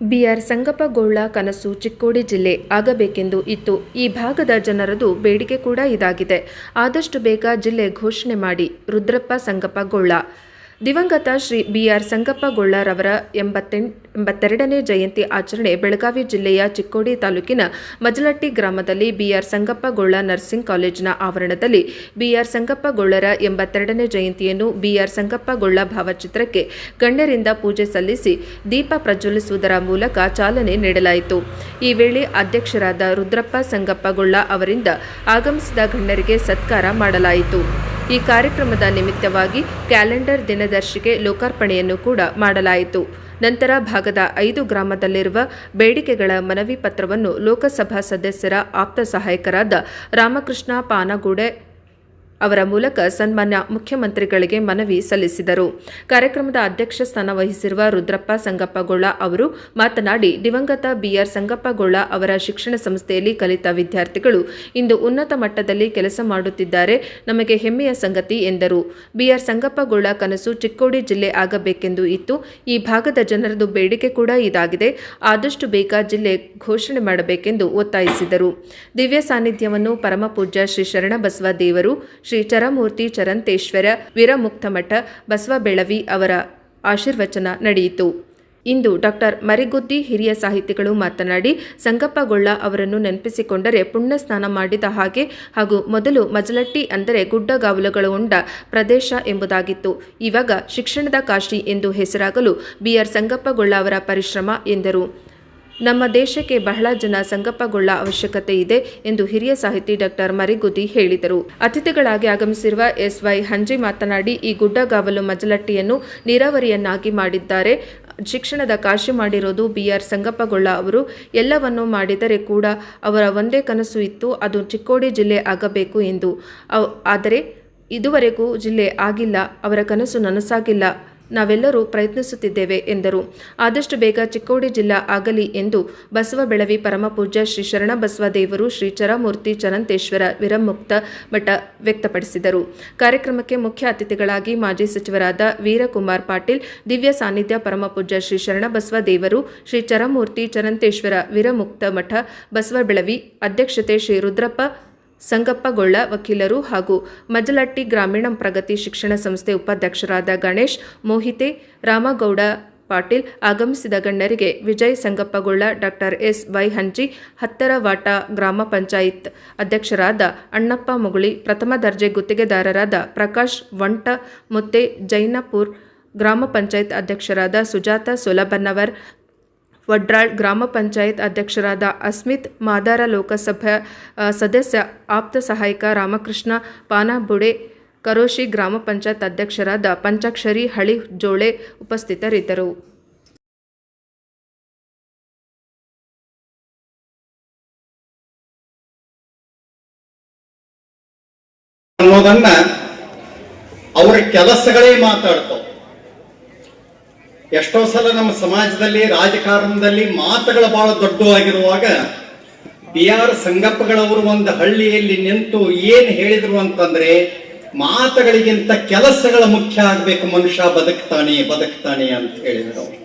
B R ಸಂಗಪ್ಪಗೌಳ ಕನಸು ಚಿಕ್ಕೋಡಿ ಜಿಲ್ಲೆ ಆಗಬೇಕೆಂದು ಇತ್ತು. ಈ ಭಾಗದ ಜನರದು ಬೇಡಿಕೆ ಕೂಡ ಇದಾಗಿದೆ. ಆದಷ್ಟು ಬೇಗ ಜಿಲ್ಲೆ ಘೋಷಣೆ ಮಾಡಿ ರುದ್ರಪ್ಪ ಸಂಗಪ್ಪಗೌಳ ದಿವಂಗತ ಶ್ರೀ ಬಿಆರ್ ಸಂಗಪ್ಪಗೌಳರವರ ಎಂಬತ್ತೆಂಟ್ ಎಂಬತ್ತೆರಡನೇ ಜಯಂತಿ ಆಚರಣೆ ಬೆಳಗಾವಿ ಜಿಲ್ಲೆಯ ಚಿಕ್ಕೋಡಿ ತಾಲೂಕಿನ ಮಜಲಟ್ಟಿ ಗ್ರಾಮದಲ್ಲಿ ಬಿಆರ್ ಸಂಗಪ್ಪಗೊಳ್ಳ ನರ್ಸಿಂಗ್ ಕಾಲೇಜಿನ ಆವರಣದಲ್ಲಿ ಬಿಆರ್ ಸಂಗಪ್ಪಗೊಳ್ಳರ ಎಂಬತ್ತೆರಡನೇ ಜಯಂತಿಯನ್ನು ಬಿಆರ್ ಸಂಗಪ್ಪಗೊಳ್ಳ ಭಾವಚಿತ್ರಕ್ಕೆ ಗಣ್ಯರಿಂದ ಪೂಜೆ ಸಲ್ಲಿಸಿ ದೀಪ ಪ್ರಜ್ವಲಿಸುವುದರ ಮೂಲಕ ಚಾಲನೆ ನೀಡಲಾಯಿತು. ಈ ವೇಳೆ ಅಧ್ಯಕ್ಷರಾದ ರುದ್ರಪ್ಪ ಸಂಗಪ್ಪಗೊಳ್ಳ ಅವರಿಂದ ಆಗಮಿಸಿದ ಗಣ್ಯರಿಗೆ ಸತ್ಕಾರ ಮಾಡಲಾಯಿತು. ಈ ಕಾರ್ಯಕ್ರಮದ ನಿಮಿತ್ತವಾಗಿ ಕ್ಯಾಲೆಂಡರ್ ದಿನದರ್ಶಿಗೆ ಲೋಕಾರ್ಪಣೆಯನ್ನು ಕೂಡ ಮಾಡಲಾಯಿತು. ನಂತರ ಭಾಗದ ಐದು ಗ್ರಾಮದಲ್ಲಿರುವ ಬೇಡಿಕೆಗಳ ಮನವಿ ಪತ್ರವನ್ನು ಲೋಕಸಭಾ ಸದಸ್ಯರ ಆಪ್ತ ಸಹಾಯಕರಾದ ರಾಮಕೃಷ್ಣ ಪಾನಗೂಡೆ ಅವರ ಮೂಲಕ ಸನ್ಮಾನ್ಯ ಮುಖ್ಯಮಂತ್ರಿಗಳಿಗೆ ಮನವಿ ಸಲ್ಲಿಸಿದರು. ಕಾರ್ಯಕ್ರಮದ ಅಧ್ಯಕ್ಷ ಸ್ಥಾನ ವಹಿಸಿರುವ ರುದ್ರಪ್ಪ ಸಂಗಪ್ಪಗೌಳ ಅವರು ಮಾತನಾಡಿ, ದಿವಂಗತ ಬಿಆರ್ ಸಂಗಪ್ಪಗೌಳ ಅವರ ಶಿಕ್ಷಣ ಸಂಸ್ಥೆಯಲ್ಲಿ ಕಲಿತ ವಿದ್ಯಾರ್ಥಿಗಳು ಇಂದು ಉನ್ನತ ಮಟ್ಟದಲ್ಲಿ ಕೆಲಸ ಮಾಡುತ್ತಿದ್ದಾರೆ, ನಮಗೆ ಹೆಮ್ಮೆಯ ಸಂಗತಿ ಎಂದರು. ಬಿಆರ್ ಸಂಗಪ್ಪಗೌಳ ಕನಸು ಚಿಕ್ಕೋಡಿ ಜಿಲ್ಲೆ ಆಗಬೇಕೆಂದು ಇತ್ತು. ಈ ಭಾಗದ ಜನರದು ಬೇಡಿಕೆ ಕೂಡ ಇದಾಗಿದೆ. ಆದಷ್ಟು ಬೇಗ ಜಿಲ್ಲೆ ಘೋಷಣೆ ಮಾಡಬೇಕೆಂದು ಒತ್ತಾಯಿಸಿದರು. ದಿವ್ಯ ಸಾನ್ನಿಧ್ಯವನ್ನು ಪರಮಪೂಜ್ಯ ಶ್ರೀ ಶರಣಬಸವ ದೇವರು ಚರಮೂರ್ತಿ ಚರಂತೇಶ್ವರ ವೀರಮುಕ್ತಮಠ ಬಸವಬೆಳವಿ ಅವರ ಆಶೀರ್ವಚನ ನಡೆಯಿತು. ಇಂದು ಡಾಕ್ಟರ್ ಮರಿಗುದ್ದಿ ಹಿರಿಯ ಸಾಹಿತಿಗಳು ಮಾತನಾಡಿ, ಸಂಗಪ್ಪಗೊಳ್ಳ ಅವರನ್ನು ನೆನಪಿಸಿಕೊಂಡರೆ ಪುಣ್ಯ ಸ್ನಾನ ಮಾಡಿದ ಹಾಗೆ ಹಾಗೂ ಮೊದಲು ಮಜಲಟ್ಟಿ ಅಂದರೆ ಗುಡ್ಡಗಾವಲುಗಳು ಉಂಡ ಪ್ರದೇಶ ಎಂಬುದಾಗಿತ್ತು. ಇವಾಗ ಶಿಕ್ಷಣದ ಕಾಶಿ ಎಂದು ಹೆಸರಾಗಲು ಬಿಆರ್ ಸಂಗಪ್ಪಗೊಳ್ಳ ಅವರ ಪರಿಶ್ರಮ ಎಂದರು. ನಮ್ಮ ದೇಶಕ್ಕೆ ಬಹಳ ಜನ ಸಂಗಪ್ಪಗೊಳ್ಳ ಅವಶ್ಯಕತೆ ಇದೆ ಎಂದು ಹಿರಿಯ ಸಾಹಿತಿ ಡಾಕ್ಟರ್ ಮರಿಗುದಿ ಹೇಳಿದರು. ಅತಿಥಿಗಳಾಗಿ ಆಗಮಿಸಿರುವ ಎಸ್ ವೈ ಹಂಜಿ ಮಾತನಾಡಿ, ಈ ಗುಡ್ಡಗಾವಲು ಮಜಲಟ್ಟಿಯನ್ನು ನೀರಾವರಿಯನ್ನಾಗಿ ಮಾಡಿದ್ದಾರೆ. ಶಿಕ್ಷಣದ ಕಾಶಿ ಮಾಡಿರೋದು ಬಿಆರ್ ಸಂಗಪ್ಪಗೊಳ್ಳ ಅವರು. ಎಲ್ಲವನ್ನೂ ಮಾಡಿದರೆ ಕೂಡ ಅವರ ಒಂದೇ ಕನಸು ಇತ್ತು, ಅದು ಚಿಕ್ಕೋಡಿ ಜಿಲ್ಲೆ ಆಗಬೇಕು ಎಂದು. ಆದರೆ ಇದುವರೆಗೂ ಜಿಲ್ಲೆ ಆಗಿಲ್ಲ, ಅವರ ಕನಸು ನನಸಾಗಿಲ್ಲ. ನಾವೆಲ್ಲರೂ ಪ್ರಯತ್ನಿಸುತ್ತಿದ್ದೇವೆ, ಎಂದರು. ಆದಷ್ಟು ಬೇಗ ಚಿಕ್ಕೋಡಿ ಜಿಲ್ಲಾ ಆಗಲಿ ಎಂದು ಬಸವ ಬೆಳವಿ ಪರಮಪೂಜ್ಯ ಶ್ರೀ ಶರಣಬಸವ ದೇವರು ಶ್ರೀ ಚರಮೂರ್ತಿ ಚರಂತೇಶ್ವರ ವಿರಮುಕ್ತ ಮಠ ವ್ಯಕ್ತಪಡಿಸಿದರು. ಕಾರ್ಯಕ್ರಮಕ್ಕೆ ಮುಖ್ಯ ಅತಿಥಿಗಳಾಗಿ ಮಾಜಿ ಸಚಿವರಾದ ವೀರಕುಮಾರ್ ಪಾಟೀಲ್, ದಿವ್ಯ ಸಾನ್ನಿಧ್ಯ ಪರಮಪೂಜ್ಯ ಶ್ರೀ ಶರಣಬಸವ ದೇವರು, ಶ್ರೀ ಚರಮೂರ್ತಿ ಚರಂತೇಶ್ವರ ವಿರಮುಕ್ತ ಮಠ ಬಸವ ಬೆಳವಿ, ಅಧ್ಯಕ್ಷತೆ ಶ್ರೀ ರುದ್ರಪ್ಪ ಸಂಗಪ್ಪಗೊಳ್ಳ ವಕೀಲರು ಹಾಗೂ ಮಜಲಟ್ಟಿ ಗ್ರಾಮೀಣ ಪ್ರಗತಿ ಶಿಕ್ಷಣ ಸಂಸ್ಥೆ ಉಪಾಧ್ಯಕ್ಷರಾದ ಗಣೇಶ್ ಮೋಹಿತೆ ರಾಮಗೌಡ ಪಾಟೀಲ್ ಆಗಮಿಸಿದ ಗಣ್ಯರಿಗೆ Vijay Sangappagolla doctor S Y Hanji Hattaravata ಗ್ರಾಮ ಪಂಚಾಯತ್ ಅಧ್ಯಕ್ಷರಾದ ಅಣ್ಣಪ್ಪ ಮುಗುಳಿ, ಪ್ರಥಮ ದರ್ಜೆ ಗುತ್ತಿಗೆದಾರರಾದ ಪ್ರಕಾಶ್ ವಂಟ ಮುತ್ತೆ ಜೈನಪುರ್ ಗ್ರಾಮ ಪಂಚಾಯತ್ ಅಧ್ಯಕ್ಷರಾದ ಸುಜಾತ ಸೊಲಬನ್ನವರ್ ವಡ್ರಾಳ್ ಗ್ರಾಮ ಪಂಚಾಯತ್ ಅಧ್ಯಕ್ಷರಾದ ಅಸ್ಮಿತ್ ಮಾದಾರ ಲೋಕಸಭೆ ಸದಸ್ಯ ಆಪ್ತ ಸಹಾಯಕ ರಾಮಕೃಷ್ಣ ಪಾನಬುಡೆ, ಕರೋಶಿ ಗ್ರಾಮ ಪಂಚಾಯತ್ ಅಧ್ಯಕ್ಷರಾದ ಪಂಚಾಕ್ಷರಿ ಹಳಿ ಜೋಳೆ ಉಪಸ್ಥಿತರಿದ್ದರು. ಅನ್ನೋದನ್ನ ಅವರ ಕೆಲಸಗಳೇ ಮಾತಾಡ್ತಾವ. ಎಷ್ಟೋ ಸಲ ನಮ್ಮ ಸಮಾಜದಲ್ಲಿ, ರಾಜಕಾರಣದಲ್ಲಿ ಮಾತುಗಳು ಬಹಳ ದೊಡ್ಡವಾಗಿರುವಾಗ ಬಿ ಆರ್ ಸಂಗಪ್ಪಗಳವರು ಒಂದು ಹಳ್ಳಿಯಲ್ಲಿ ನಿಂತು ಏನು ಹೇಳಿದ್ರು ಅಂತಂದ್ರೆ, ಮಾತುಗಳಿಗಿಂತ ಕೆಲಸಗಳ ಮುಖ್ಯ ಆಗ್ಬೇಕು, ಮನುಷ್ಯ ಬದುಕ್ತಾನೆ ಬದುಕ್ತಾನೆ ಅಂತ ಹೇಳಿದ್ರು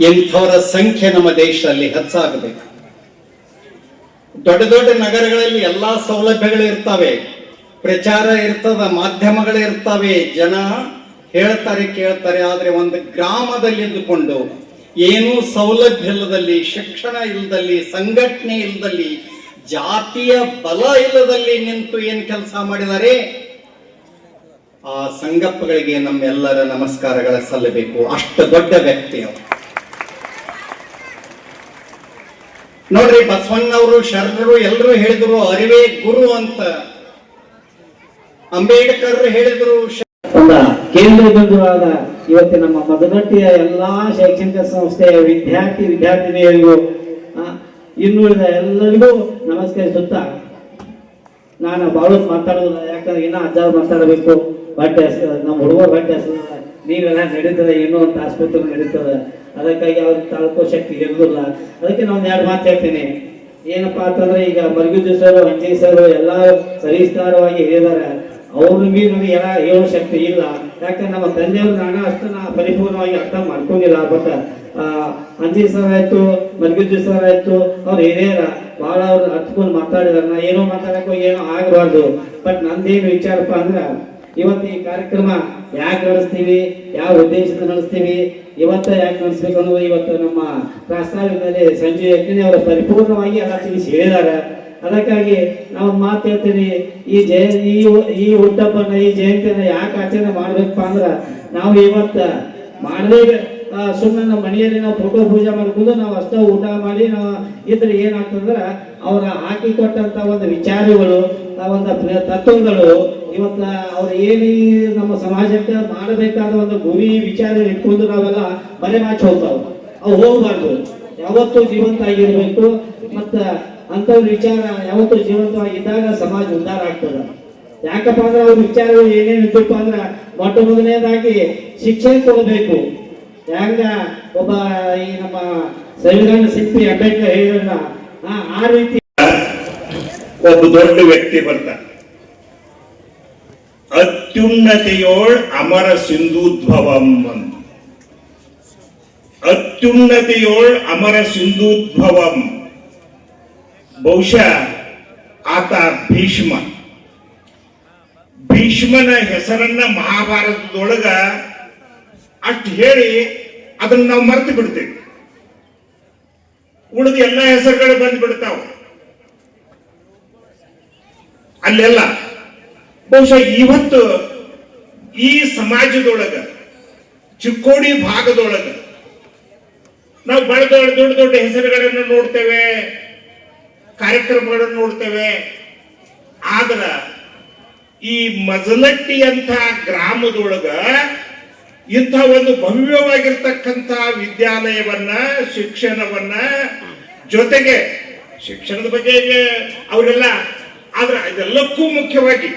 ಎಂಥವರ ಸಂಖ್ಯೆ ನಮ್ಮ ದೇಶದಲ್ಲಿ ಹೆಚ್ಚಾಗಬೇಕು. ದೊಡ್ಡ ದೊಡ್ಡ ನಗರಗಳಲ್ಲಿ ಎಲ್ಲಾ ಸೌಲಭ್ಯಗಳು ಇರ್ತವೆ. ಪ್ರಚಾರ ಇರ್ತದ, ಮಾಧ್ಯಮಗಳು ಇರ್ತವೆ. ಜನ ಹೇಳ್ತಾರೆ, ಕೇಳ್ತಾರೆ, ಆದ್ರೆ ಒಂದು ಗ್ರಾಮದಲ್ಲಿ ಇದ್ದುಕೊಂಡು ಏನೂ ಸೌಲಭ್ಯ ಇಲ್ಲದಲ್ಲಿ, ಶಿಕ್ಷಣ ಇಲ್ಲದಲ್ಲಿ, ಸಂಘಟನೆ ಇಲ್ಲದಲ್ಲಿ, ಜಾತಿಯ ಬಲ ಇಲ್ಲದಲ್ಲಿ ನಿಂತು ಏನ್ ಕೆಲಸ ಮಾಡಿದ್ದಾರೆ? ಆ ಸಂಗಪ್ಪಗಳಿಗೆ ನಮ್ಮೆಲ್ಲರ ನಮಸ್ಕಾರಗಳ ಸಲ್ಲಬೇಕು. ಅಷ್ಟು ದೊಡ್ಡ ವ್ಯಕ್ತಿ ಅವರು. ನೋಡ್ರಿ, ಬಸವಣ್ಣವರು, ಶರಣರು ಎಲ್ಲರೂ ಹೇಳಿದ್ರು, ಅರಿವೇ ಗುರು ಅಂತ. ಅಂಬೇಡ್ಕರ್ ಹೇಳಿದ್ರು ಕೇಂದ್ರ ಬಿಂದುವಾದ ಇವತ್ತು ನಮ್ಮ ಮದಗಟ್ಟಿಯ ಎಲ್ಲಾ ಶೈಕ್ಷಣಿಕ ಸಂಸ್ಥೆಯ ವಿದ್ಯಾರ್ಥಿ ವಿದ್ಯಾರ್ಥಿನಿಯರಿಗೂ ಇನ್ನುಳಿದ ಎಲ್ಲರಿಗೂ ನಮಸ್ಕರಿಸುತ್ತಾ ನಾನು ಬಾಳು ಮಾತಾಡೋದಿಲ್ಲ, ಯಾಕಂದ್ರೆ ಇನ್ನೂ ಅಜ್ಜಾರು ಮಾತಾಡಬೇಕು. ಬಟ್ಟೆ ನಮ್ಮ ಹುಡುಗರು ಬಟ್ಟೆ ಹಸ ನೀವೆಲ್ಲ ನಡೀತದೆ, ಇನ್ನೂ ಒಂದು ಆಸ್ಪತ್ರೆ ನಡೀತದೆ. ಅದಕ್ಕಾಗಿ ಅವ್ರಿಗೆ ತಾಳ್ಕೋ ಶಕ್ತಿ ಇರೋದಿಲ್ಲ ಅದಕ್ಕೆ ನಾನು ಎರಡು ಮಾತು ಹೇಳ್ತೀನಿ. ಏನಪ್ಪಾ ಅಂತಂದ್ರೆ ಈಗ ಮರಗುದ್ದಿ ಸರ್ ಅಂಜಿ ಸರ್ ಎಲ್ಲ ಸರಿಸ್ತಾರವಾಗಿ ಹೇಳಿದ್ದಾರೆ. ಅವ್ರಿಗೆ ನನಗೆ ಎಲ್ಲ ಹೇಳೋ ಶಕ್ತಿ ಇಲ್ಲ. ಯಾಕಂದ್ರೆ ನಮ್ಮ ತಂದೆಯವ್ರ ನಾನು ಅಷ್ಟು ನಾ ಪರಿಪೂರ್ಣವಾಗಿ ಅರ್ಥ ಮಾಡ್ಕೊಂಡಿಲ್ಲ ಬಟ್ ಅಂಜಿ ಸರ್ ಆಯ್ತು ಮಲ್ಗಿದ್ದಿ ಸರ್ ಆಯ್ತು, ಅವ್ರು ಹಿರಿಯರ, ಭಾಳ ಅವ್ರು ಹತ್ಕೊಂಡು ಮಾತಾಡಿದಾರ ನಾ ಏನೋ ಮಾತಾಡಕ್ಕೋ ಏನೋ ಆಗಬಾರ್ದು. ಬಟ್ ನಂದೇನು ವಿಚಾರಪ್ಪ ಅಂದ್ರ, ಇವತ್ತು ಈ ಕಾರ್ಯಕ್ರಮ ಯಾಕೆ ನಡೆಸ್ತೀವಿ, ಯಾವ ಉದ್ದೇಶದ ನಡೆಸ್ತೀವಿ, ಇವತ್ತ ಯಾಕೆ ನಡೆಸ್ಬೇಕು ಅನ್ನೋದು ಇವತ್ತು ನಮ್ಮ ಪ್ರಾಸ್ತಾವಿಕದಲ್ಲಿ ಸಂಜೆ ಯಜ್ಞ ಅವರು ಪರಿಪೂರ್ಣವಾಗಿ ಎಲ್ಲ ತಿಳಿಸಿ ಹೇಳಿದ್ದಾರೆ. ಅದಕ್ಕಾಗಿ ನಾವು ಮಾತು ಹೇಳ್ತೀನಿ, ಈ ಜಯ, ಈ ಈ ಹುಟ್ಟಪ್ಪನ, ಈ ಜಯಂತಿಯನ್ನ ಯಾಕೆ ಆಚರಣೆ ಮಾಡ್ಬೇಕಪ್ಪ ಅಂದ್ರೆ ನಾವು ಇವತ್ತ ಮಾಡದೇ ಸುಮ್ಮನೆ ನಮ್ಮ ಮನೆಯಲ್ಲಿ ನಾವು ಫೋಟೋ ಪೂಜೆ ಮಾಡ್ಕೊಂಡು ನಾವು ಅಷ್ಟೇ ಊಟ ಮಾಡಿ ನಾವು ಇದ್ರೆ ಏನಾಗ್ತದ್ರೆ ಅವರ ಹಾಕಿ ಕೊಟ್ಟಂತ ಒಂದು ವಿಚಾರಗಳು ಒಂದು ತತ್ವಗಳು ಇವತ್ತ ಅವ್ರು ಏನು ನಮ್ಮ ಸಮಾಜಕ್ಕೆ ಮಾಡಬೇಕಾದ ಒಂದು ಗುರಿ ವಿಚಾರ ಇಟ್ಕೊಂಡು ನಾವೆಲ್ಲ ಮರೆ ಮಾಚಿ ಹೋಗ್ತಾವ. ಅವು ಹೋಗ್ಬಾರ್ದು. ಯಾವತ್ತೂ ಜೀವಂತ ಆಗಿರ್ಬೇಕು. ಮತ್ತ ಅಂತವ್ರ ವಿಚಾರ ಯಾವತ್ತೂ ಜೀವಂತವಾಗಿದ್ದಾಗ ಸಮಾಜ ಉದ್ಧಾರ ಆಗ್ತದ. ಯಾಕಪ್ಪ ಅಂದ್ರೆ ಅವ್ರ ವಿಚಾರಗಳು ಏನೇನು ಇದ್ದಪ್ಪ ಅಂದ್ರ ಮೊಟ್ಟ ಮೊದಲನೇದಾಗಿ ಶಿಕ್ಷಣ ಕೊಡಬೇಕು. ಹೆಂಗ ಒಬ್ಬ ಈ ನಮ್ಮ ಸಂವಿಧಾನ ಶಿಲ್ಪಿ ಅಂಬೇಡ್ಕರ್ ಹೇಳಿದ್ರಲ್ಲ, ಆ ಆ ರೀತಿ ಒಬ್ಬ ದೊಡ್ಡ ವ್ಯಕ್ತಿ ಬರ್ತಾನೆ. ಅತ್ಯುನ್ನತೆಯೋಳ್ ಅಮರ ಸಿಂಧೂದ್ಭವಂ ಅಂತ ಅತ್ಯುನ್ನತೆಯೋಳ್ ಅಮರ ಸಿಂಧೂದ್ಭವಂ ಬಹುಶಃ ಆತ ಭೀಷ್ಮ. ಭೀಷ್ಮನ ಹೆಸರನ್ನ ಮಹಾಭಾರತದೊಳಗ ಅಷ್ಟು ಹೇಳಿ ಅದನ್ನ ನಾವು ಮರೆತು ಬಿಡ್ತೇವೆ. ಉಳಿದ ಎಲ್ಲ ಹೆಸರುಗಳು ಬಂದ್ಬಿಡ್ತಾವ. ಅಲ್ಲೆಲ್ಲ. ಬಹುಶಃ ಇವತ್ತು ಈ ಸಮಾಜದೊಳಗ, ಚಿಕ್ಕೋಡಿ ಭಾಗದೊಳಗ, ನಾವು ಬಹಳ ದೊಡ್ಡ ದೊಡ್ಡ ದೊಡ್ಡ ಹೆಸರುಗಳನ್ನು ನೋಡ್ತೇವೆ. ಕಾರ್ಯಕ್ರಮಗಳನ್ನು ನೋಡ್ತೇವೆ. ಆದ್ರ ಈ ಮಜಲಟ್ಟಿ ಅಂತ ಗ್ರಾಮದೊಳಗ ಇಂಥ ಒಂದು ಭವ್ಯವಾಗಿರ್ತಕ್ಕಂಥ ವಿದ್ಯಾಲಯವನ್ನ, ಶಿಕ್ಷಣವನ್ನ ಜೊತೆಗೆ ಶಿಕ್ಷಣದ ಬಗ್ಗೆ ಅವರೆಲ್ಲ, ಆದ್ರೆ ಇದೆಲ್ಲಕ್ಕೂ ಮುಖ್ಯವಾಗಿ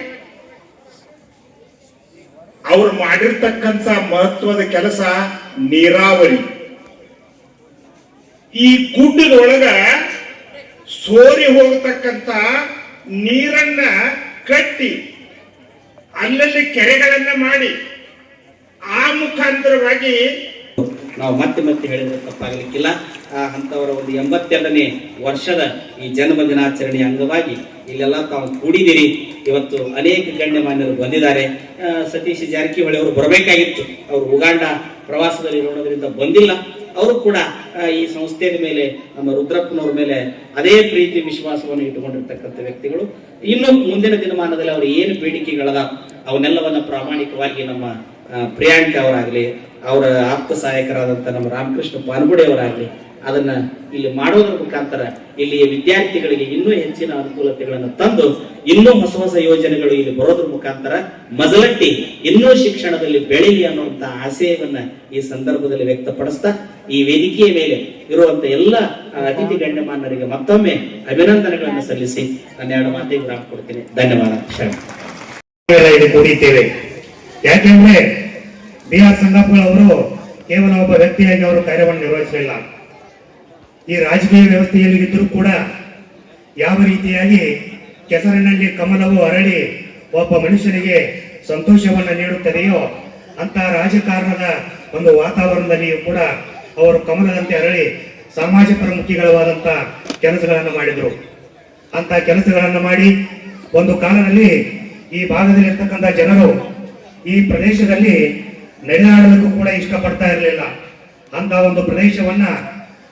ಅವ್ರು ಮಾಡಿರ್ತಕ್ಕಂಥ ಮಹತ್ವದ ಕೆಲಸ ನೀರಾವರಿ. ಈ ಗುಡ್ಡದೊಳಗ ಸೋರಿ ಹೋಗತಕ್ಕಂತ ನೀರನ್ನ ಕಟ್ಟಿ ಅಲ್ಲಲ್ಲಿ ಕೆರೆಗಳನ್ನ ಮಾಡಿ ಆ ಮುಖಾಂತರವಾಗಿ ನಾವು ಮತ್ತೆ ಮತ್ತೆ ಹೇಳಿದ್ರೆ ತಪ್ಪಾಗಲಿಕ್ಕಿಲ್ಲ. ಆ ಅಂತವರ ಒಂದು ಎಂಬತ್ತೆರಡನೇ ವರ್ಷದ ಈ ಜನ್ಮ ದಿನಾಚರಣೆಯ ಅಂಗವಾಗಿ ಇಲ್ಲೆಲ್ಲ ತಾವು ಕೂಡಿದಿರಿ ಇವತ್ತು ಅನೇಕ ಗಣ್ಯಮಾನ್ಯರು ಬಂದಿದ್ದಾರೆ. ಸತೀಶ್ ಜಾರಕಿಹೊಳಿ ಅವರು ಬರಬೇಕಾಗಿತ್ತು. ಅವರು ಉಗಾಂಡ ಪ್ರವಾಸದಲ್ಲಿ ಇರೋದ್ರಿಂದ ಬಂದಿಲ್ಲ. ಅವರು ಕೂಡ ಈ ಸಂಸ್ಥೆಯ ಮೇಲೆ, ನಮ್ಮ ರುದ್ರಪ್ಪನವ್ರ ಮೇಲೆ ಅದೇ ಪ್ರೀತಿ, ವಿಶ್ವಾಸವನ್ನು ಇಟ್ಟುಕೊಂಡಿರ್ತಕ್ಕಂಥ ವ್ಯಕ್ತಿಗಳು. ಇನ್ನು ಮುಂದಿನ ದಿನಮಾನದಲ್ಲಿ ಅವರು ಏನು ಬೇಡಿಕೆಗಳದ, ಅವನ್ನೆಲ್ಲವನ್ನ ಪ್ರಾಮಾಣಿಕವಾಗಿ ನಮ್ಮ ಪ್ರಿಯಾಂಕ ಅವರಾಗ್ಲಿ, ಅವರ ಆಪ್ತ ಸಹಾಯಕರಾದಂತ ನಮ್ಮ ರಾಮಕೃಷ್ಣ ಪಾನ್ಗುಡಿ ಅವರಾಗ್ಲಿ, ಅದನ್ನ ಇಲ್ಲಿ ಮಾಡೋದ್ರ ಮುಖಾಂತರ ಇಲ್ಲಿಯ ವಿದ್ಯಾರ್ಥಿಗಳಿಗೆ ಇನ್ನೂ ಹೆಚ್ಚಿನ ಅನುಕೂಲತೆಗಳನ್ನು ತಂದು, ಇನ್ನೂ ಹೊಸ ಹೊಸ ಯೋಜನೆಗಳು ಇಲ್ಲಿ ಬರೋದ್ರ ಮುಖಾಂತರ ಮಜಲಟ್ಟಿ ಇನ್ನೂ ಶಿಕ್ಷಣದಲ್ಲಿ ಬೆಳೀಲಿ ಅನ್ನುವಂತ ಆಶಯವನ್ನ ಈ ಸಂದರ್ಭದಲ್ಲಿ ವ್ಯಕ್ತಪಡಿಸ್ತಾ ಈ ವೇದಿಕೆಯ ಮೇಲೆ ಇರುವಂತ ಎಲ್ಲ ಅತಿಥಿ ಗಣ್ಯಮಾನರಿಗೆ ಮತ್ತೊಮ್ಮೆ ಅಭಿನಂದನೆಗಳನ್ನು ಸಲ್ಲಿಸಿ ನನ್ನ ಎರಡು ಮಾತಿಗೆ ವಿರಾಮ ಕೊಡ್ತೀನಿ ಧನ್ಯವಾದ ಕೂಡಿದ್ದೇವೆ. ಯಾಕೆಂದ್ರೆ ಬಿ ಆರ್ ಸಂಗಪ್ಪಳ ಅವರು ಕೇವಲ ಒಬ್ಬ ವ್ಯಕ್ತಿಯಾಗಿ ಅವರು ಕಾರ್ಯವನ್ನು ನಿರ್ವಹಿಸಲಿಲ್ಲ ಈ ರಾಜಕೀಯ ವ್ಯವಸ್ಥೆಯಲ್ಲಿ ಇದ್ರೂ ಕೂಡ ಯಾವ ರೀತಿಯಾಗಿ ಕೆಸರಿನಲ್ಲಿ ಕಮಲವು ಅರಳಿ ಒಬ್ಬ ಮನುಷ್ಯನಿಗೆ ಸಂತೋಷವನ್ನು ನೀಡುತ್ತದೆಯೋ ಅಂತ ರಾಜಕಾರಣದ ಒಂದು ವಾತಾವರಣದಲ್ಲಿಯೂ ಕೂಡ ಅವರು ಕಮಲದಂತೆ ಅರಳಿ ಸಮಾಜ ಪ್ರಮುಖಿಗಳವಾದಂತ ಕೆಲಸಗಳನ್ನು ಮಾಡಿದರು. ಅಂತ ಕೆಲಸಗಳನ್ನು ಮಾಡಿ ಒಂದು ಕಾಲದಲ್ಲಿ ಈ ಭಾಗದಲ್ಲಿರ್ತಕ್ಕಂಥ ಜನರು ಈ ಪ್ರದೇಶದಲ್ಲಿ ನಡೆದಾಡೋದಕ್ಕೂ ಕೂಡ ಇಷ್ಟಪಡ್ತಾ ಇರಲಿಲ್ಲ. ಅಂತ ಒಂದು ಪ್ರದೇಶವನ್ನ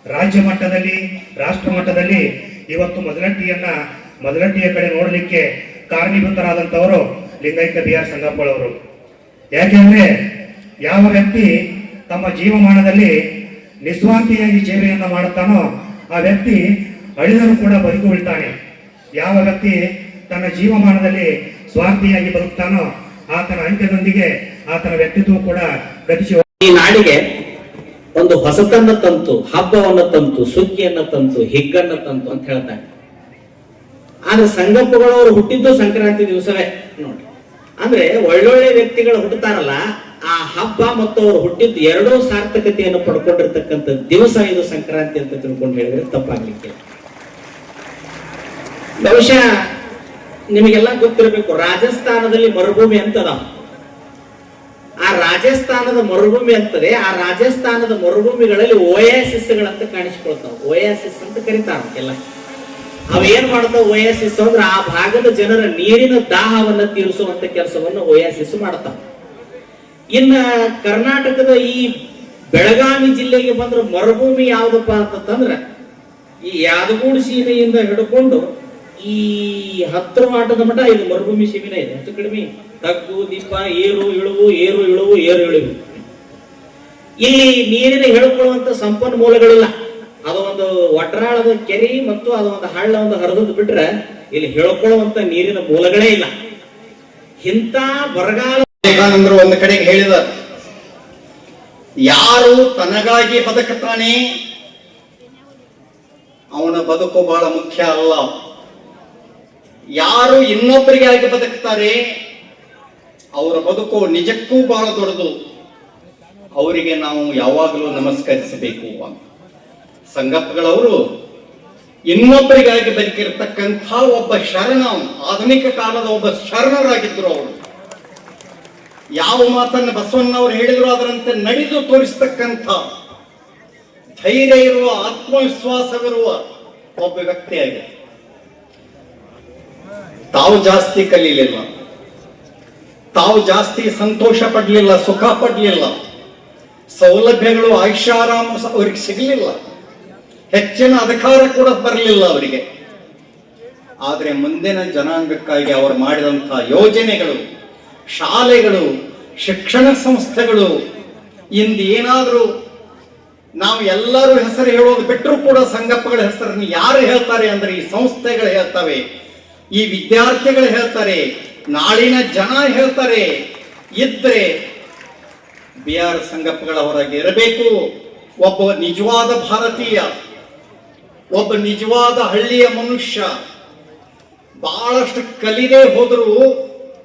ರಾಜ್ಯ ಮಟ್ಟದಲ್ಲಿ, ರಾಷ್ಟ್ರ ಮಟ್ಟದಲ್ಲಿ ಇವತ್ತು ಮದಲಟ್ಟಿಯನ್ನ ಮದಲಟ್ಟಿಯ ಕಡೆ ನೋಡಲಿಕ್ಕೆ ಕಾರಣೀಭೂತರಾದಂಥವರು ಲಿಂಗೈಕ್ಯ ಬಿ ಆರ್ ಸಂಗಪ್ಪಳವರು. ಯಾಕೆಂದ್ರೆ ಯಾವ ವ್ಯಕ್ತಿ ತಮ್ಮ ಜೀವಮಾನದಲ್ಲಿ ನಿಸ್ವಾರ್ಥಿಯಾಗಿ ಸೇವೆಯನ್ನ ಮಾಡುತ್ತಾನೋ ಆ ವ್ಯಕ್ತಿ ಅಳಿದರೂ ಕೂಡ ಬದುಕು ಉಳ್ತಾನೆ. ಯಾವ ವ್ಯಕ್ತಿ ತನ್ನ ಜೀವಮಾನದಲ್ಲಿ ಸ್ವಾರ್ಥಿಯಾಗಿ ಬದುಕ್ತಾನೋ ಆತನ ಅಂತ್ಯದೊಂದಿಗೆ ಆತನ ವ್ಯಕ್ತಿತ್ವ ಕೂಡ ಗತಿಸಿ ಈ ನಾಡಿಗೆ ಒಂದು ಹೊಸತನ್ನ ತಂತು, ಹಬ್ಬವನ್ನ ತಂತು ಸುಗ್ಗಿಯನ್ನ ತಂತು, ಹಿಗ್ಗನ್ನ ತಂತು ಅಂತ ಹೇಳ್ತಾನೆ ಆದ್ರೆ ಸಂಗಪ್ಪಗಳವರು ಹುಟ್ಟಿದ್ದು ಸಂಕ್ರಾಂತಿ ದಿವಸವೇ, ನೋಡಿ. ಅಂದ್ರೆ ಒಳ್ಳೊಳ್ಳೆ ವ್ಯಕ್ತಿಗಳು ಹುಟ್ಟುತ್ತಾರಲ್ಲ ಆ ಹಬ್ಬ ಮತ್ತು ಅವರು ಹುಟ್ಟಿದ್ದು ಎರಡೂ ಸಾರ್ಥಕತೆಯನ್ನು ಪಡ್ಕೊಂಡಿರ್ತಕ್ಕಂಥ ದಿವಸ ಇದು ಸಂಕ್ರಾಂತಿ ಅಂತ ತಿಳ್ಕೊಂಡು ಹೇಳಿದ್ರೆ ತಪ್ಪಾಗ್ಲಿಕ್ಕೆ. ಬಹುಶಃ ನಿಮಗೆಲ್ಲ ಗೊತ್ತಿರಬೇಕು, ರಾಜಸ್ಥಾನದಲ್ಲಿ ಮರುಭೂಮಿ ಅಂತ ಅದಾವ ಆ ರಾಜಸ್ಥಾನದ ಮರುಭೂಮಿ ಅಂತದೆ ಆ ರಾಜಸ್ಥಾನದ ಮರುಭೂಮಿಗಳಲ್ಲಿ ಓಯಾಸಿಸ್ಗಳಂತ ಕಾಣಿಸ್ಕೊಳ್ತಾವ. ಓಯಾಸಿಸ್ ಅಂತ ಕರೀತಾರ ಎಲ್ಲ ಅವೇನ್ ಮಾಡ್ತಾವ ಓಯಾಸಿಸ್ ಅಂದ್ರೆ ಆ ಭಾಗದ ಜನರ ನೀರಿನ ದಾಹವನ್ನ ತೀರಿಸುವಂತ ಕೆಲಸವನ್ನು ಓಯಾಸಿಸ್ ಮಾಡ್ತಾವ ಇನ್ನ ಕರ್ನಾಟಕದ ಈ ಬೆಳಗಾವಿ ಜಿಲ್ಲೆಗೆ ಬಂದ್ರೆ ಮರುಭೂಮಿ ಯಾವ್ದಪ್ಪ ಅಂತಂದ್ರೆ, ಈ ಯಾದಗೂಡು ಸೀಮೆಯಿಂದ ಹಿಡ್ಕೊಂಡು ಈ ಹತ್ತರ ಮಾಟದ ಮಠ ಇದು ಮರುಭೂಮಿ ಸೀಮೆನೇ ಇದೆ. ಹೆಚ್ಚು ಕಡಿಮೆ ತಗ್ಗು, ದೀಪ, ಏರು, ಇಳುವು ಏರು ಇಳುವು ಏರು, ಇಳುವು. ಇಲ್ಲಿ ನೀರಿನ ಹೇಳ್ಕೊಳ್ಳುವಂತ ಸಂಪನ್ಮೂಲಗಳಿಲ್ಲ. ಅದು ಒಂದು ಒಟ್ರಾಳದ ಕೆರೆ ಮತ್ತು ಅದು ಒಂದು ಹಳ್ಳ ಒಂದು ಹರಿದು ಬಿಟ್ರೆ ಇಲ್ಲಿ ಹೇಳ್ಕೊಳ್ಳುವಂತ ನೀರಿನ ಮೂಲಗಳೇ ಇಲ್ಲ. ಇಂಥ ಬರಗಾಲ ವಿವೇಕಾನಂದರು ಒಂದು ಕಡೆಗೆ ಹೇಳಿದರು ಯಾರು ತನಗಾಗಿ ಬದುಕುತ್ತಾನೆ, ಅವನ ಬದುಕು ಬಹಳ ಮುಖ್ಯ ಅಲ್ಲ. ಯಾರು ಇನ್ನೊಬ್ಬರಿಗಾಗಿ ಬದುಕ್ತಾರೆ ಅವರ ಬದುಕು ನಿಜಕ್ಕೂ ಬಹಳ ದೊಡ್ಡದು. ಅವರಿಗೆ ನಾವು ಯಾವಾಗಲೂ ನಮಸ್ಕರಿಸಬೇಕು ಅಂತ. ಸಂಗಪ್ಪಗಳವರು, ಇನ್ನೊಬ್ಬರಿಗಾಗಿ ಬದುಕಿರ್ತಕ್ಕಂಥ ಒಬ್ಬ ಶರಣ ಆಧುನಿಕ ಕಾಲದ ಒಬ್ಬ ಶರಣರಾಗಿದ್ದರು ಅವರು ಯಾವ ಮಾತನ್ನು ಬಸವಣ್ಣವರು ಹೇಳಿದ್ರು ಅದರಂತೆ ನಡೆದು ತೋರಿಸ್ತಕ್ಕಂಥ ಧೈರ್ಯ ಇರುವ, ಆತ್ಮವಿಶ್ವಾಸವಿರುವ ಒಬ್ಬ ವ್ಯಕ್ತಿಯಾಗಿದೆ. ತಾವು ಜಾಸ್ತಿ ಕಲೀಲಿಲ್ಲ. ತಾವು ಜಾಸ್ತಿ ಸಂತೋಷ ಪಡ್ಲಿಲ್ಲ, ಸುಖ ಪಡ್ಲಿಲ್ಲ. ಸೌಲಭ್ಯಗಳು, ಐಷಾರಾಮ ಅವರಿಗೆ ಸಿಗಲಿಲ್ಲ. ಹೆಚ್ಚಿನ ಅಧಿಕಾರ ಕೂಡ ಬರಲಿಲ್ಲ ಅವರಿಗೆ. ಆದರೆ ಮುಂದಿನ ಜನಾಂಗಕ್ಕಾಗಿ ಅವರು ಮಾಡಿದಂತಹ ಯೋಜನೆಗಳು ಶಾಲೆಗಳು, ಶಿಕ್ಷಣ ಸಂಸ್ಥೆಗಳು ಇಂದು ಏನಾದರೂ ನಾವು ಎಲ್ಲರೂ ಹೆಸರು ಹೇಳೋದು ಬಿಟ್ಟರೂ ಕೂಡ ಸಂಗಪ್ಪಗಳ ಹೆಸರನ್ನು ಯಾರು ಹೇಳ್ತಾರೆ ಅಂದರೆ ಈ ಸಂಸ್ಥೆಗಳು ಹೇಳ್ತವೆ, ಈ ವಿದ್ಯಾರ್ಥಿಗಳು ಹೇಳ್ತಾರೆ, ನಾಳಿನ ಜನ ಹೇಳ್ತಾರೆ. ಇದ್ರೆ ಬಿ ಆರ್ ಹೊರಗೆ ಇರಬೇಕು. ಒಬ್ಬ ನಿಜವಾದ ಭಾರತೀಯ, ಒಬ್ಬ ನಿಜವಾದ ಹಳ್ಳಿಯ ಮನುಷ್ಯ, ಬಹಳಷ್ಟು ಕಲಿದೇ ಹೋದರೂ